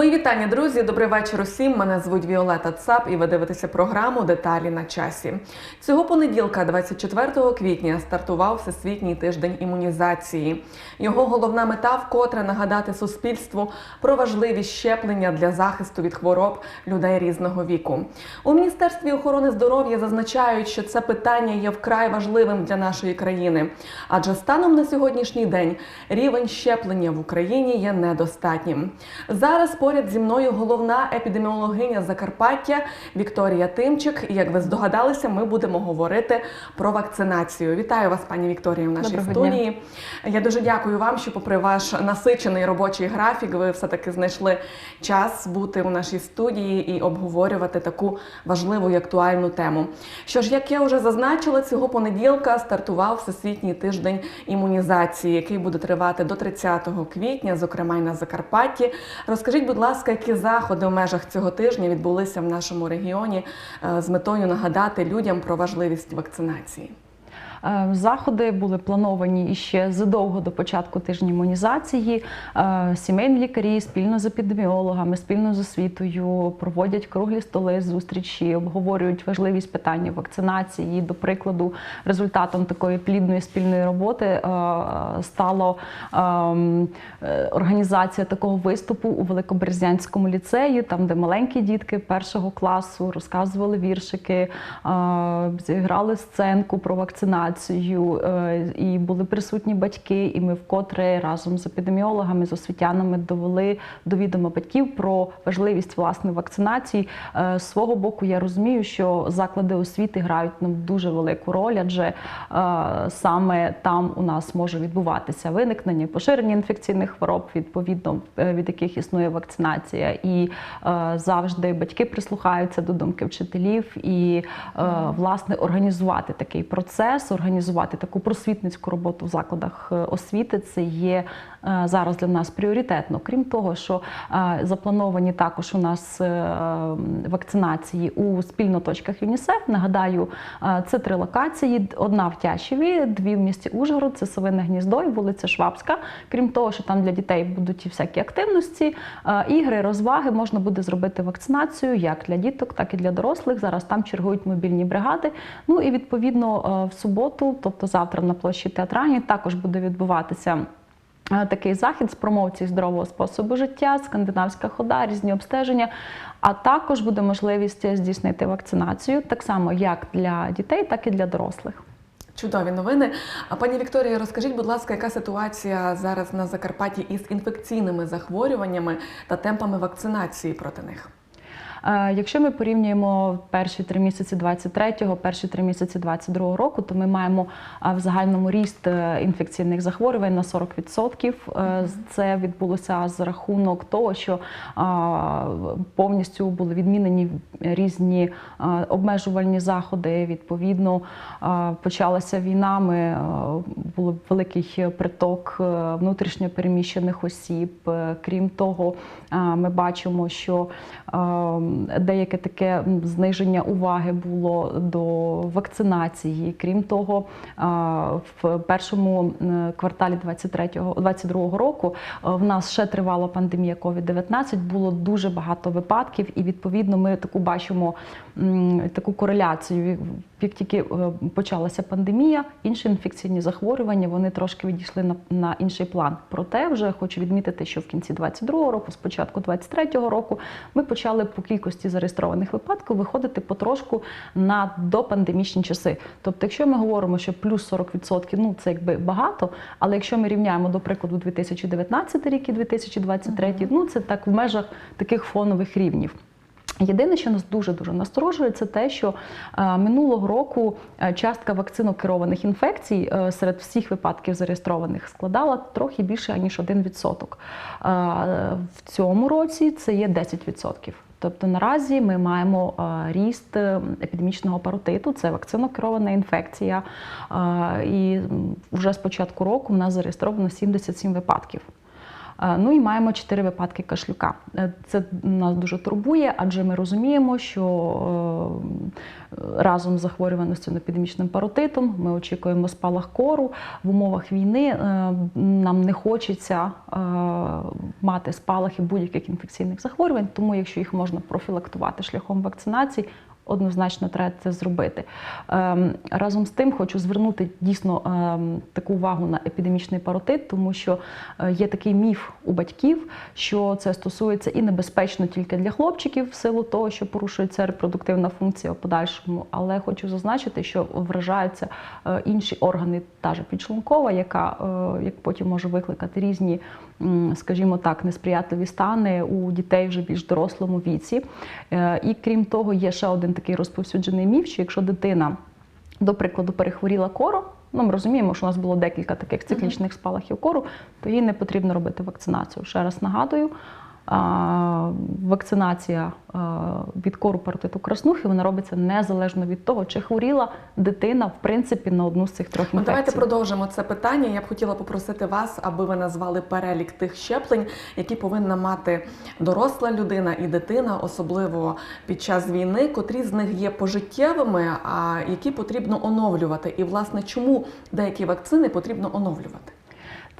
Мої вітання, друзі. Добрий вечір усім. Мене звуть Віолета Цап, і ви дивитеся програму Деталі на часі. Цього понеділка, 24 квітня, стартував всесвітній тиждень імунізації. Його головна мета вкотре нагадати суспільству про важливість щеплення для захисту від хвороб людей різного віку. У міністерстві охорони здоров'я зазначають, що це питання є вкрай важливим для нашої країни, адже станом на сьогоднішній день рівень щеплення в Україні є недостатнім. Зараз поряд зі мною головна епідеміологиня Закарпаття Вікторія Тимчик. І як ви здогадалися, ми будемо говорити про вакцинацію. Вітаю вас, пані Вікторія, в нашій Доброго студії. Я дуже дякую вам, що, попри ваш насичений робочий графік, ви все таки знайшли час бути у нашій студії і обговорювати таку важливу і актуальну тему. Що ж, як я вже зазначила, цього понеділка стартував всесвітній тиждень імунізації, який буде тривати до 30 квітня, зокрема й на Закарпатті. Розкажіть, будь ласка, які заходи в межах цього тижня відбулися в нашому регіоні е, з метою нагадати людям про важливість вакцинації? Е, Заходи були плановані іще задовго до початку тижня імунізації. Е, Сімейні лікарі спільно з епідеміологами, спільно з освітою проводять круглі столи, зустрічі, обговорюють важливість питання вакцинації. До прикладу, результатом такої плідної спільної роботи е, стало ем, організація такого виступу у Великоберезянському ліцеї, там, де маленькі дітки першого класу розказували віршики, зіграли сценку про вакцинацію, е, і були присутні батьки. І ми вкотре разом з епідеміологами, з освітянами довели до відома батьків про важливість власне вакцинації. Е, З свого боку, я розумію, що заклади освіти грають нам дуже велику роль, адже е, саме там у нас може відбуватися виникнення поширення інфекційних хвороб, відповідно від яких існує вакцинація, і завжди батьки прислухаються до думки вчителів і власне організувати такий процес, організувати таку просвітницьку роботу в закладах е, освіти. Це є зараз для нас пріоритетно. Крім того, що е, заплановані також у нас е, вакцинації у спільноточках ЮНІСЕФ. Нагадаю, е, це три локації: одна в Тячеві, дві в місті Ужгород, це Совине гніздо і вулиця Швабська. Крім того, що там для дітей будуть і всякі активності, е, ігри, розваги, можна буде зробити вакцинацію як для діток, так і для дорослих. Зараз там чергують мобільні бригади. Ну і відповідно е, в суботу, тобто завтра на площі театральній, також буде відбуватися. Е, Такий захід з промоції здорового способу життя, скандинавська хода, різні обстеження. А також буде можливість здійснити вакцинацію так само як для дітей, так і для дорослих. Чудові новини. А пані Вікторія, розкажіть, будь ласка, яка ситуація зараз на Закарпатті із інфекційними захворюваннями та темпами вакцинації проти них? Якщо ми порівнюємо перші три місяці 23-го, перші три місяці 22-го року, то ми маємо в загальному ріст е, інфекційних захворювань на 40%. Е, Це відбулося за рахунок того, що повністю були відмінені різні обмежувальні заходи. Відповідно, почалася війна. Ми е, був великий приток е, внутрішньо переміщених осіб. Крім того, ми бачимо, що е, деяке таке зниження уваги було до вакцинації. Крім того, в першому кварталі 23-го 22-го року в нас ще тривала пандемія COVID-19, було дуже багато випадків, і відповідно ми таку бачимо таку кореляцію. Як тільки е, почалася пандемія, інші інфекційні захворювання вони трошки відійшли на, на інший план. Проте вже хочу відмітити, що в кінці 22-го року, спочатку 23-го року, ми почали по кількості зареєстрованих випадків виходити потрошку на допандемічні часи. Тобто, якщо ми говоримо, що плюс 40%, ну це якби багато, але якщо ми рівняємо до прикладу 2019 рік і 2023, ну це так в межах таких фонових рівнів. Єдине, що нас дуже дуже насторожує, це те, що е, минулого року е, частка вакцинокерованих інфекцій е, серед всіх випадків зареєстрованих складала трохи більше ніж 1%. Е, в цьому році це є 10%. Тобто наразі ми маємо ріст епідемічного паротиту, це вакцинокерована інфекція. І вже з початку року в нас зареєстровано 77 випадків. Ну і маємо чотири випадки кашлюка. Е, Це нас дуже турбує, адже ми розуміємо, що е, разом з захворюваністю епідемічним паротитом ми очікуємо спалах кору. В умовах війни е, нам не хочеться мати спалахи будь-яких інфекційних захворювань, тому якщо їх можна профілактувати шляхом вакцинації, однозначно треба це зробити. Ем, Разом з тим хочу звернути дійсно ем, таку увагу на епідемічний паротит, тому що е, є такий міф у батьків, що це стосується і небезпечно тільки для хлопчиків в силу того, що порушується репродуктивна функція в подальшому. Але хочу зазначити, що вражаються е, інші органи, та ж підшлункова, яка е, як потім може викликати різні, скажімо так, несприятливі стани у дітей вже більш дорослому віці. Е, І крім того, є ще один такий розповсюджений міф, що якщо дитина, до прикладу, перехворіла кору, ну ми розуміємо, що у нас було декілька таких циклічних спалахів кору, то їй не потрібно робити вакцинацію. Ще раз нагадую. Вакцинація від кору паротиту краснухи вона робиться незалежно від того, чи хворіла дитина в принципі на одну з цих трьох Ну, інфекцій. давайте продовжимо це питання. Я б хотіла попросити вас, аби ви назвали перелік тих щеплень, які повинна мати доросла людина і дитина, особливо під час війни, котрі з них є пожиттєвими, а які потрібно оновлювати. І власне чому деякі вакцини потрібно оновлювати?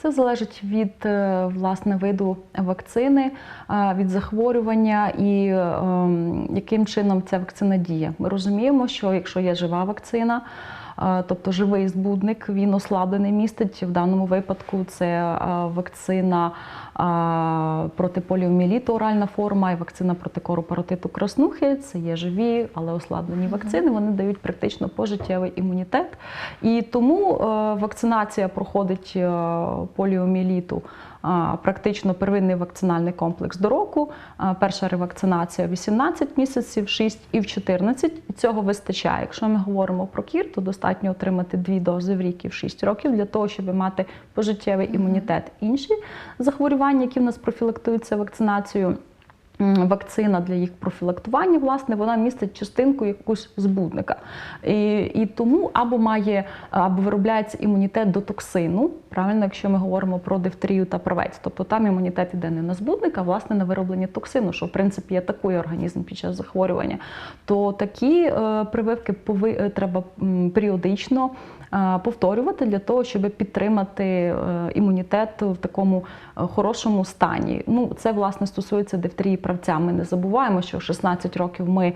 Це залежить від е, власне виду вакцини, е, від захворювання і ем, яким чином ця вакцина діє. Ми розуміємо, що якщо є жива вакцина, тобто живий збудник, він ослаблений містить. В даному випадку це вакцина проти поліоміеліту, оральна форма і вакцина проти кору паротиту краснухи. Це є живі, але ослаблені вакцини. Вони дають практично пожиттєвий імунітет. І тому е, вакцинація проходить е, поліоміеліту. а, Практично первинний вакцинальний комплекс до року. Перша ревакцинація 18 місяців, 6 і в 14. І цього вистачає. Якщо ми говоримо про кір, то достатньо отримати дві дози в рік і в 6 років для того, щоб мати пожиттєвий імунітет. Інші захворювання, які в нас профілактуються вакцинацією. Вакцина для їх профілактування, власне, вона містить частинку якусь збудника. І, і тому або має, або виробляється імунітет до токсину, правильно, якщо ми говоримо про дифтерію та правець. Тобто там імунітет іде не на збудник, а власне на вироблення токсину, що в принципі атакує організм під час захворювання. То такі е, прививки пови, е, треба періодично повторювати для того, щоб підтримати е, імунітет в такому е, хорошому стані. Ну, це власне стосується дифтерії правця. Ми не забуваємо, що в 16 років ми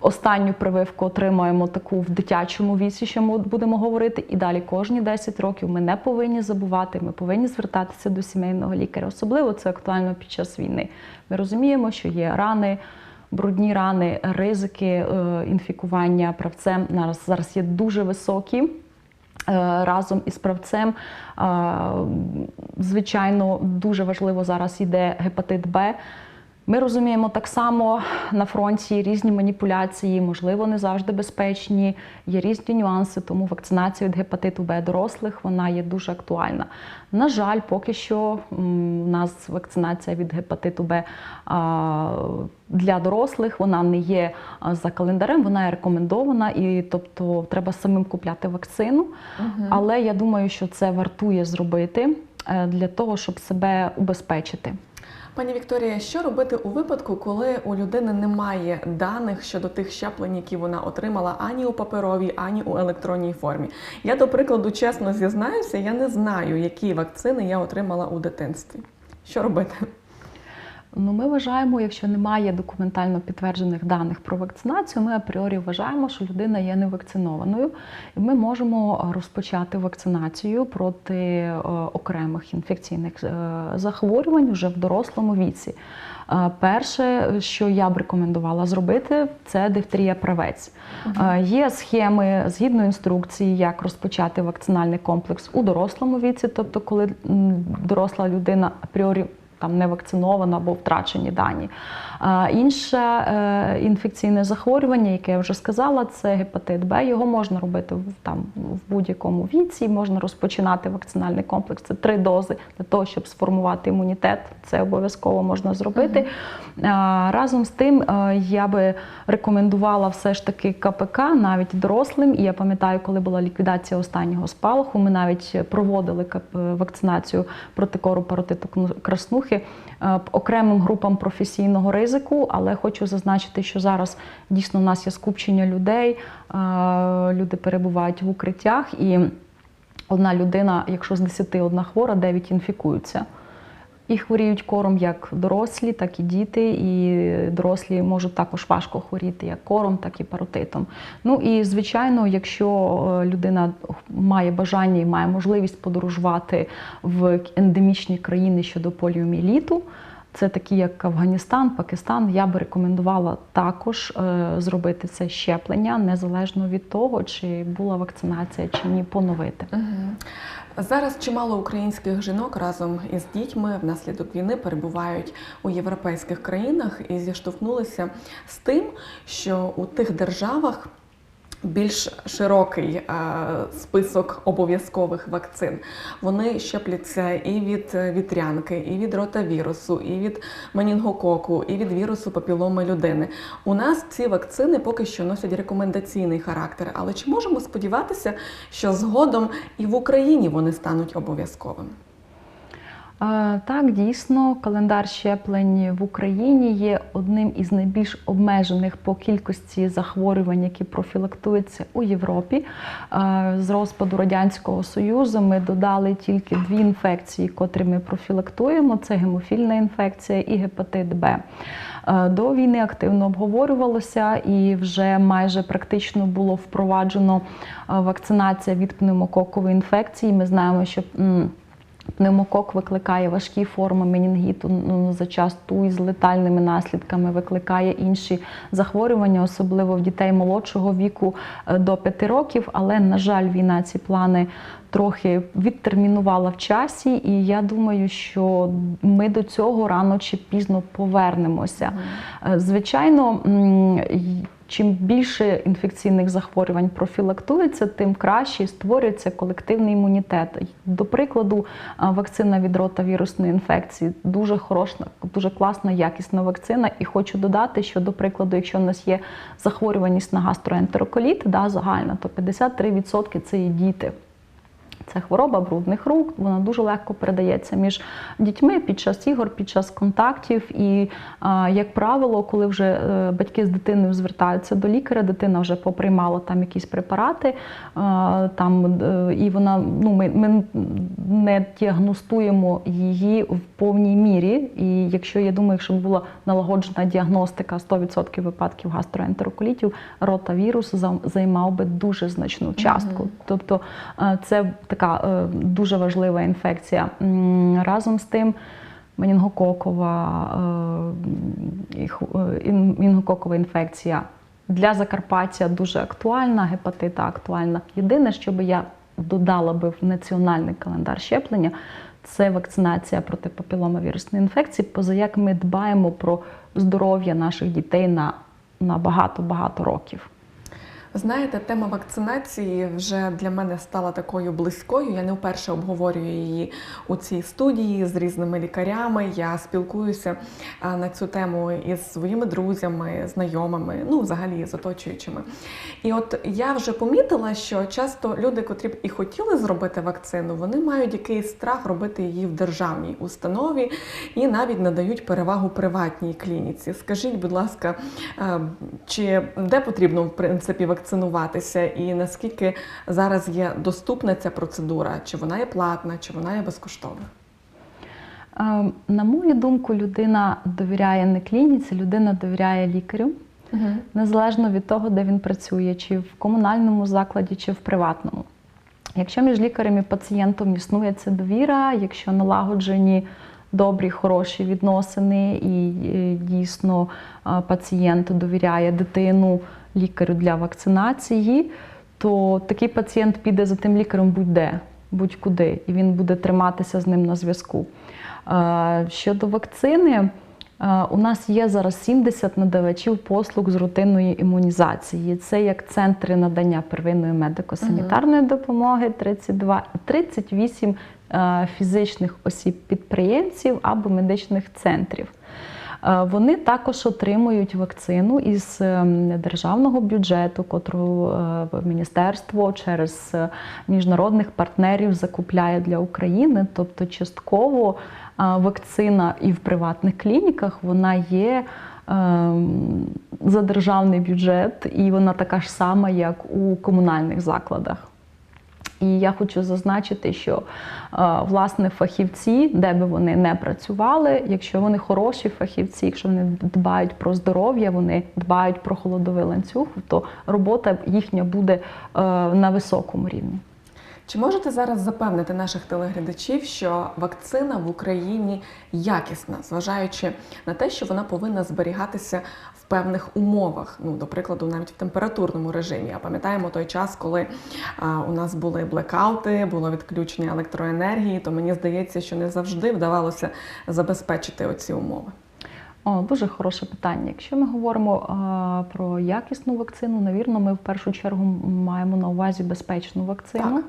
останню прививку отримаємо таку в дитячому віці, що ми будемо говорити, і далі кожні 10 років ми не повинні забувати. Ми повинні звертатися до сімейного лікаря. Особливо це актуально під час війни. Ми розуміємо, що є рани. Брудні рани, ризики е, інфікування правцем зараз, зараз є дуже високі. Е, Разом із правцем, е, звичайно, дуже важливо зараз йде гепатит Б. Ми розуміємо так само на фронті різні маніпуляції, можливо, не завжди безпечні, є різні нюанси, тому вакцинація від гепатиту Б дорослих вона є дуже актуальна. На жаль, поки що у нас вакцинація від гепатиту Б для дорослих вона не є за календарем, вона є рекомендована, і тобто треба самим купляти вакцину. Але я думаю, що це вартує зробити е, для того, щоб себе убезпечити. Пані Вікторія, що робити у випадку, коли у людини немає даних щодо тих щеплень, які вона отримала ані у паперовій, ані у електронній формі? Я, до прикладу, чесно зізнаюся, я не знаю, які вакцини я отримала у дитинстві. Що робити? Ну, ми вважаємо, якщо немає документально підтверджених даних про вакцинацію, ми апріорі вважаємо, що людина є невакцинованою, і ми можемо розпочати вакцинацію проти е, окремих інфекційних е, захворювань вже в дорослому віці. Е, Перше, що я б рекомендувала зробити, це дифтерія правець. Е, Є схеми згідно інструкції, як розпочати вакцинальний комплекс у дорослому віці, тобто, коли доросла людина апріорі там не вакцинована або втрачені дані. А інше е, інфекційне захворювання, яке я вже сказала, це гепатит Б. Його можна робити в там в будь-якому віці. Можна розпочинати вакцинальний комплекс. Це три дози для того, щоб сформувати імунітет. Це обов'язково можна зробити. А, Разом з тим, е, я би рекомендувала все ж таки КПК навіть дорослим. І я пам'ятаю, коли була ліквідація останнього спалаху, ми навіть проводили кап- вакцинацію проти кору паротиту краснухи е, окремим групам професійного ризику. Але хочу зазначити, що зараз дійсно в нас є скупчення людей, е, люди перебувають в укриттях, і одна людина, якщо з 10 одна хвора, 9 інфікуються. І хворіють кором як дорослі, так і діти, і дорослі можуть також важко хворіти як кором, так і паротитом. Ну і звичайно, якщо е, людина має бажання і має можливість подорожувати в ендемічні країни щодо поліоміеліту, це такі як Афганістан, Пакистан, я би рекомендувала також е, зробити це щеплення незалежно від того, чи була вакцинація чи ні, поновити. Зараз чимало українських жінок разом із дітьми внаслідок війни перебувають у європейських країнах і зіштовхнулися з тим, що у тих державах більш широкий е, список обов'язкових вакцин. Вони щепляться і від е, вітрянки, і від ротавірусу, і від менінгококу, і від вірусу папіломи людини. У нас ці вакцини поки що носять рекомендаційний характер. Але чи можемо сподіватися, що згодом і в Україні вони стануть обов'язковими? Так, дійсно, календар щеплень в Україні є одним із найбільш обмежених по кількості захворювань, які профілактуються у Європі. З розпаду Радянського Союзу ми додали тільки дві інфекції, котрі ми профілактуємо: це гемофільна інфекція і гепатит Б. До війни активно обговорювалося і вже майже практично було впроваджено вакцинація від пневмококової інфекції. Ми знаємо, що Пневмокок викликає важкі форми менінгіту ну, зачасту із летальними наслідками, викликає інші захворювання, особливо в дітей молодшого віку е, до 5 років. Але, на жаль, війна ці плани трохи відтермінувала в часі, і я думаю, що ми до цього рано чи пізно повернемося. Е, Звичайно, чим більше інфекційних захворювань профілактується, тим краще створюється колективний імунітет. До прикладу, вакцина від ротавірусної інфекції дуже хороша, дуже класна, якісна вакцина. І хочу додати, що до прикладу, якщо в нас є захворюваність на гастроентероколіт, да, загальна, то 53% це є діти. Це хвороба брудних рук, вона дуже легко передається між дітьми під час ігор, під час контактів. І, як правило, коли вже е, батьки з дитиною звертаються до лікаря, дитина вже поприймала там якісь препарати, там, е, і вона, ну, ми, ми не діагностуємо її в повній мірі. І якщо я думаю, якщо б була налагоджена діагностика 100% випадків гастроентероколітів, ротавірус займав би дуже значну частку. Тобто е, це така е, дуже важлива інфекція. Разом з тим. Менінгококова, е, е, ін- менінгококова інфекція для Закарпаття дуже актуальна, гепатита актуальна. Єдине, що би я додала би в національний календар щеплення, це вакцинація проти папіломавірусної інфекції, поза як ми дбаємо про здоров'я наших дітей на багато-багато років. Знаєте, тема вакцинації вже для мене стала такою близькою. Я не вперше обговорюю її у цій студії з різними лікарями. Я спілкуюся на цю тему із своїми друзями, знайомими, ну взагалі з оточуючими. І от я вже помітила, що часто люди, котрі б і хотіли зробити вакцину, вони мають якийсь страх робити її в державній установі і навіть надають перевагу приватній клініці. Скажіть, будь ласка, чи де потрібно в принципі вакцинуватися, і наскільки зараз є доступна ця процедура? Чи вона є платна, чи вона є безкоштовна? Е, На мою думку, людина довіряє не клініці, людина довіряє лікарю. незалежно від того, де він працює, чи в комунальному закладі, чи в приватному. Якщо між лікарем і пацієнтом існує ця довіра, якщо налагоджені добрі, хороші відносини, і е, дійсно е, пацієнт довіряє дитину лікарю для вакцинації, то такий пацієнт піде за тим лікарем будь-де, будь-куди, і він буде триматися з ним на зв'язку. Щодо вакцини, У нас є зараз 70 надавачів послуг з рутинної імунізації. Це як центри надання первинної медико-санітарної допомоги 32 і 38 е, фізичних осіб-підприємців або медичних центрів. Е, Вони також отримують вакцину із ем, державного бюджету, котру е, міністерство через е, міжнародних партнерів закупляє для України. Тобто, частково е, вакцина і в приватних клініках вона є. За державний бюджет, і вона така ж сама, як у комунальних закладах. І я хочу зазначити, що е, власне фахівці, де би вони не працювали, якщо вони хороші фахівці, якщо вони дбають про здоров'я, вони дбають про холодовий ланцюг, то робота їхня буде е, на високому рівні. Чи можете зараз запевнити наших телеглядачів, що вакцина в Україні якісна, зважаючи на те, що вона повинна зберігатися в певних умовах, ну до прикладу, навіть в температурному режимі. А пам'ятаємо той час, коли а, у нас були блекаути, було відключення електроенергії, то мені здається, що не завжди вдавалося забезпечити оці умови. О, дуже хороше питання. Якщо ми говоримо е, про якісну вакцину, навірно, ми в першу чергу маємо на увазі безпечну вакцину. Так.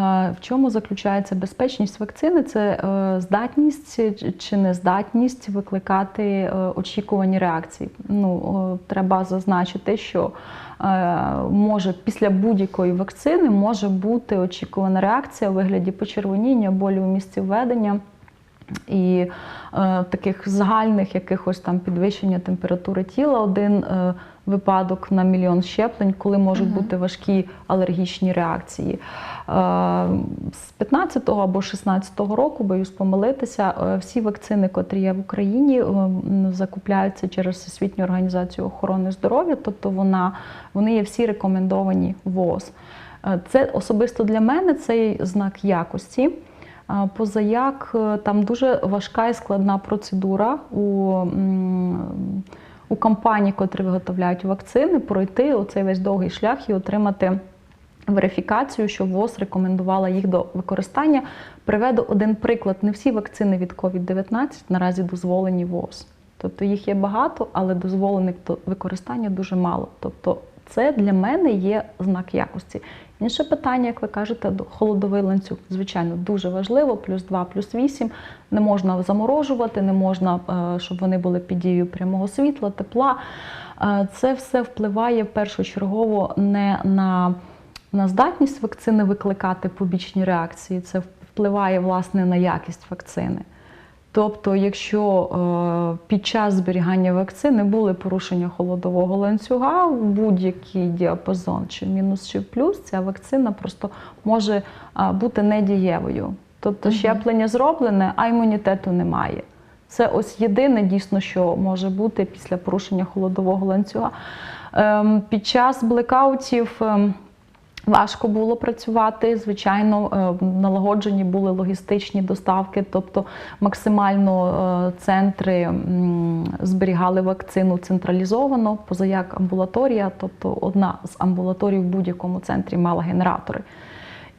Е, В чому заключається безпечність вакцини? Це е, здатність чи- нездатність викликати е, очікувані реакції. Ну, е, треба зазначити, що е, може після будь-якої вакцини може бути очікувана реакція у вигляді почервоніння, болю у місці введення. І е, таких загальних якихось там підвищення температури тіла один е, випадок на мільйон щеплень, коли можуть бути важкі алергічні реакції. Е, з 15-го або 16-го року, боюсь помилитися, е, всі вакцини, котрі є в Україні, е, закупляються через Всесвітню організацію охорони здоров'я, тобто вона, вони є всі рекомендовані ВООЗ. Е, Це особисто для мене цей знак якості. Позаяк е, там дуже важка і складна процедура у, у компаній, котрі виготовляють вакцини, пройти оцей весь довгий шлях і отримати верифікацію, що ВОЗ рекомендувала їх до використання. Приведу один приклад: не всі вакцини від COVID-19 наразі дозволені ВОЗ. Тобто їх є багато, але дозволених до використання дуже мало. Тобто це для мене є знак якості. Інше питання, як ви кажете, до- холодовий ланцюг. Звичайно, дуже важливо, плюс 2, плюс 8. Не можна заморожувати, не можна, е, щоб вони були під дією прямого світла, тепла. Е, Це все впливає першочергово не на, на здатність вакцини викликати побічні реакції, це впливає власне на якість вакцини. Тобто, якщо е, під час зберігання вакцини були порушення холодового ланцюга в будь-який діапазон, чи мінус, чи плюс, ця вакцина просто може а, бути недієвою. Тобто щеплення зроблене, а імунітету немає. Це ось єдине дійсно, що може бути після порушення холодового ланцюга. Ем, під час блекаутів. Важко було працювати. Звичайно, е, налагоджені були логістичні доставки, тобто максимально е, центри зберігали вакцину централізовано, позаяк амбулаторія, тобто одна з амбулаторій в будь-якому центрі мала генератори.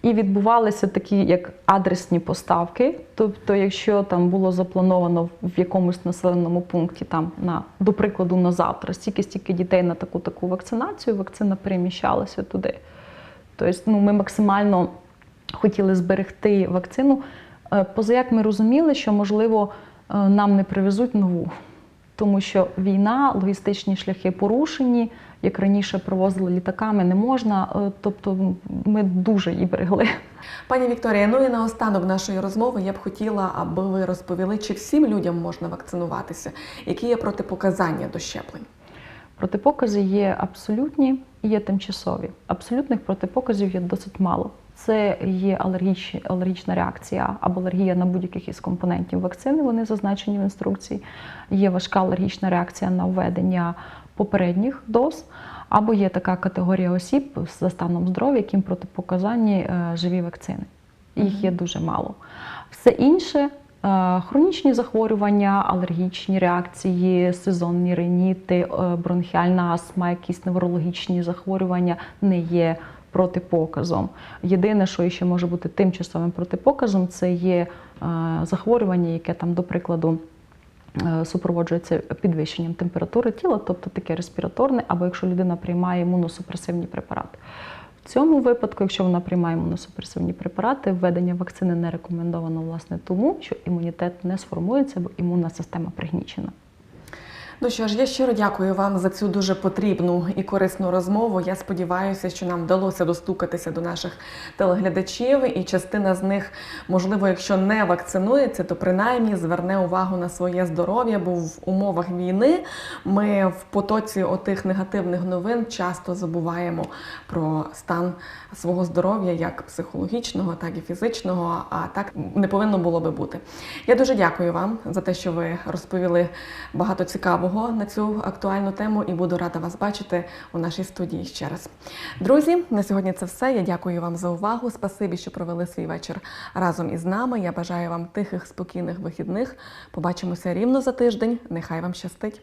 І відбувалися такі як адресні поставки. Тобто, якщо там було заплановано в якомусь населеному пункті, там на до прикладу на завтра, стільки стільки дітей на таку таку вакцинацію, вакцина переміщалася туди. Тобто, ну, ми максимально хотіли зберегти вакцину. Е, Позаяк ми розуміли, що можливо е, нам не привезуть нову, тому що війна, логістичні шляхи порушені, як раніше привозили літаками, не можна. Е, Тобто ми дуже її берегли. Пані Вікторія, ну і наостанок нашої розмови я б хотіла, аби ви розповіли, чи всім людям можна вакцинуватися, які є протипоказання до щеплень. Протипокази є абсолютні є тимчасові. Абсолютних протипоказів є досить мало. Це є алергіч, алергічна реакція або алергія на будь-яких із компонентів вакцини. Вони зазначені в інструкції. Є важка алергічна реакція на введення попередніх доз, або є така категорія осіб за станом здоров'я, яким протипоказані е, живі вакцини. Їх є дуже мало. Все інше Хронічні захворювання, алергічні реакції, сезонні риніти, е, бронхіальна астма, якісь неврологічні захворювання не є протипоказом. Єдине, що ще може бути тимчасовим протипоказом, це є е, захворювання, яке там, до прикладу, е, супроводжується підвищенням температури тіла, тобто таке респіраторне, або якщо людина приймає імуносупресивні препарати. В цьому випадку, якщо вона приймає імуносупресивні препарати, введення вакцини не рекомендовано власне тому, що імунітет не сформується, бо імунна система пригнічена. Ну що ж, я щиро дякую вам за цю дуже потрібну і корисну розмову. Я сподіваюся, що нам вдалося достукатися до наших телеглядачів, і частина з них, можливо, якщо не вакцинується, то принаймні зверне увагу на своє здоров'я, бо в умовах війни ми в потоці отих негативних новин часто забуваємо про стан свого здоров'я, як психологічного, так і фізичного. А так не повинно було би бути. Я дуже дякую вам за те, що ви розповіли багато цікавого на цю актуальну тему, і буду рада вас бачити у нашій студії ще раз. Друзі, на сьогодні це все. Я дякую вам за увагу. Спасибі, що провели свій вечір разом із нами. Я бажаю вам тихих, спокійних вихідних. Побачимося рівно за тиждень. Нехай вам щастить.